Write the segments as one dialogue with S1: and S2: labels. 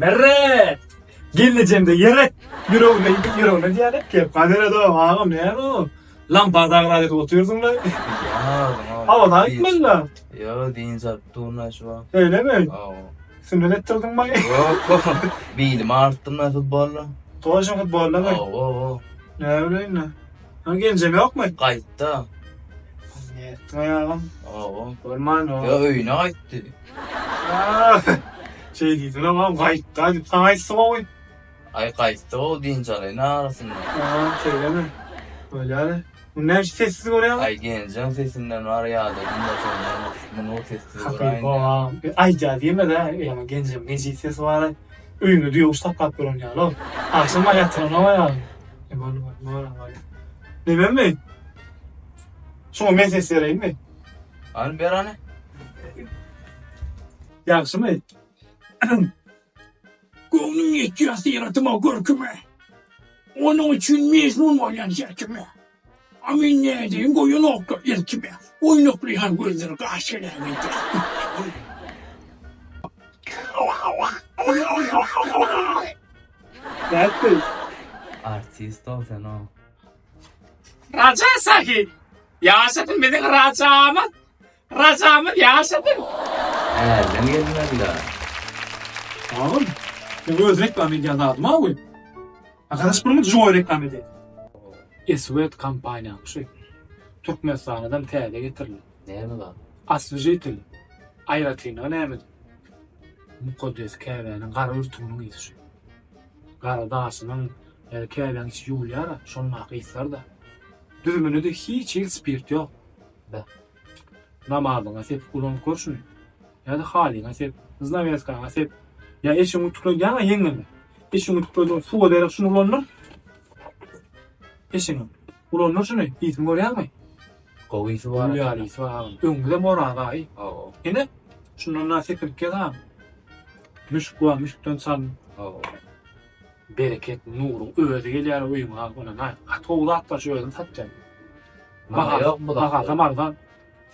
S1: Merre! Geleceğimde yere yüreğime yıkıp yüreğime diyanet ki. Kadir edo ağam ne o? Lan bardağı adet oturuyorsun lan.
S2: Ya,
S1: Hava daha gitmedi lan.
S2: Yo, din sattığına şu an.
S1: Öyle mi?
S2: Oo.
S1: Sünnet ettirdin bana.
S2: Yok. Bildim arttım ben futbolla.
S1: Dolaşın futbolla mı?
S2: Oo, oo.
S1: Ne öyle ne? Ha gencem yok mu?
S2: Kayıtta.
S1: Ne ettin ayağım?
S2: Oo.
S1: Olman o.
S2: Ya öyüne kayıttı.
S1: Aa, Şey diydin ama kayıt. Hadi sana ise o.
S2: Ay kayıtta o çalay ne arasında.
S1: Aa şey deme. Öyle öyle. Bu ne işte sessiz oraya?
S2: Ay gencin sesinden var ya da bunda sonra bunu o sesi var
S1: Hakikaten
S2: aynı.
S1: ağam. Ay ya diyeyim de ya ama gencem gence ses var. Öyünü diyor usta kapıyorum ya lan. Akşam hayatına ama ya. E bana bak ne var var. Ne ben mi? Şuna ben ses vereyim mi?
S2: Hani bir hani?
S1: Yaxşı mı?
S3: Gönlüm yetiyorsa yaratıma korkumu. Onun için mecnun olan yerkimi. Amin ne edeyim koyun okta ilkimi. Oynaklayan gözleri karşılayamadı.
S1: Ne ettin?
S2: Artist ol sen o.
S3: Raca sahi. Yaşadın benim racamı. Racamı yaşadın.
S2: Nereden gelmediler?
S1: Tamam. Ben öz reklam edýän zadyma awy. Arkadaş bunu joy reklam edýär. Esvet kampanya şu. Türkmenistan'dan täze getirildi.
S2: Näme bar? Asvijitil.
S1: Ayratina näme? Mukaddes käwäniň gara örtügüniň ýeşi. Gara daşynyň käwäniň içi ýulyara, şonma gyslar da. Düzmünü de hiç hiç spirt ýok. Da. Namazyňa sep kulun görşün. Ýa-da halyňa
S2: sep,
S1: znawieskana sep, kullanıp korşun. Ya da haline sep. Hızla vezkana sep. Ya eşin utuklu yana yengeme. Eşin utuklu su ederek şunu ulanır. Eşin ulanır şunu. İzin görüyor mu?
S2: Kovisi var.
S1: Var ya var. Öngüde mora gay.
S2: Oo.
S1: Yine şundan nasip kırk ya da. Müşk var müşkten san bereket nuru öyle geliyor uyum ha ona na. Hatta uzat da şöyle tatacak.
S2: Ama yok bu da.
S1: Baka zamandan.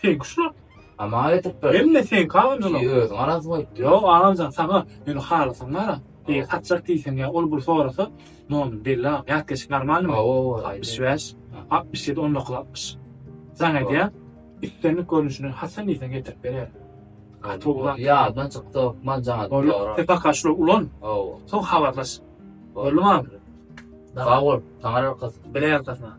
S1: Sen kuşlar.
S2: Ama etip bir.
S1: Hem de sen
S2: kavim
S1: zulu.
S2: Öz, anam mı?
S1: Yo, anam zan sana men halasam mara. E hatçak diysen ya ol bu sonrası. Non dilla, ya keşik normal mi?
S2: Oo,
S1: 65, 67 10 60. Sana diye istenlik görünüşünü hasan diysen getirip berer. Katobla.
S2: Ya, ben çıktı, man zan.
S1: Ol, tepa kaşlı ulan.
S2: Oo.
S1: Son havarlaş.
S2: Olmam. Davul, tanrı kız.
S1: Bile yakasına.